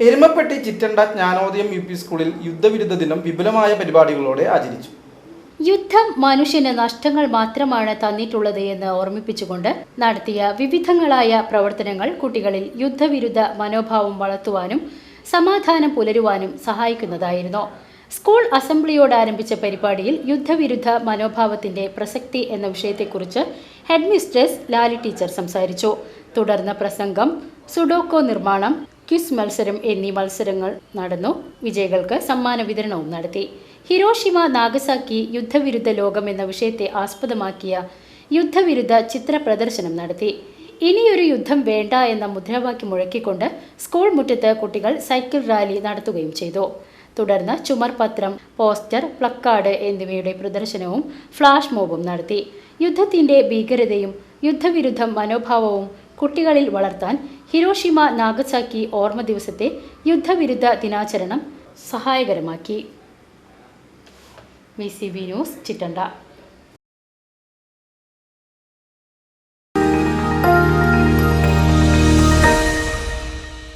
Erumapetty Chittanda Jnanodayam U P സ്കൂളിൽ യുദ്ധവിരുദ്ധ ദിനം വിപുലമായ പരിപാടികളോടെ ആചരിച്ചു. യുദ്ധം മനുഷ്യന് നഷ്ടങ്ങൾ മാത്രമാണ് തന്നിട്ടുള്ളത് എന്ന് ഓർമ്മിപ്പിച്ചുകൊണ്ട് നടത്തിയ വിവിധങ്ങളായ പ്രവർത്തനങ്ങൾ കുട്ടികളിൽ യുദ്ധവിരുദ്ധ മനോഭാവം വളർത്തുവാനും സമാധാനം പുലരുവാനും സഹായിക്കുന്നതായിരുന്നു. സ്കൂൾ അസംബ്ലിയോട് ആരംഭിച്ച പരിപാടിയിൽ യുദ്ധവിരുദ്ധ മനോഭാവത്തിന്റെ പ്രസക്തി എന്ന വിഷയത്തെക്കുറിച്ച് ഹെഡ് മിസ്ട്രസ് ലാലി ടീച്ചർ സംസാരിച്ചു. തുടർന്ന് പ്രസംഗം സുഡോക്കോ നിർമ്മാണം ക്വിസ് മത്സരം എന്നീ മത്സരങ്ങൾ നടന്നു. വിജയികൾക്ക് സമ്മാന വിതരണവും നടത്തി. ഹിരോഷിമ നാഗസാക്കി യുദ്ധവിരുദ്ധ ലോകം എന്ന വിഷയത്തെ ആസ്പദമാക്കിയ യുദ്ധവിരുദ്ധ ചിത്ര പ്രദർശനം നടത്തി. ഇനിയൊരു യുദ്ധം വേണ്ട എന്ന മുദ്രാവാക്യം മുഴക്കിക്കൊണ്ട് സ്കൂൾ മുറ്റത്ത് കുട്ടികൾ സൈക്കിൾ റാലി നടത്തുകയും ചെയ്തു. തുടർന്ന് ചുമർപത്രം പോസ്റ്റർ പ്ലക്കാർഡ് എന്നിവയുടെ പ്രദർശനവും ഫ്ലാഷ് മോബും നടത്തി. യുദ്ധത്തിന്റെ ഭീകരതയും യുദ്ധവിരുദ്ധ മനോഭാവവും കുട്ടികളിൽ വളർത്താൻ ഹിരോഷിമ നാഗസാക്കി ഓർമ്മ ദിവസത്തെ യുദ്ധവിരുദ്ധ ദിനാചരണം സഹായകരമാക്കി. V C B news Chittanda.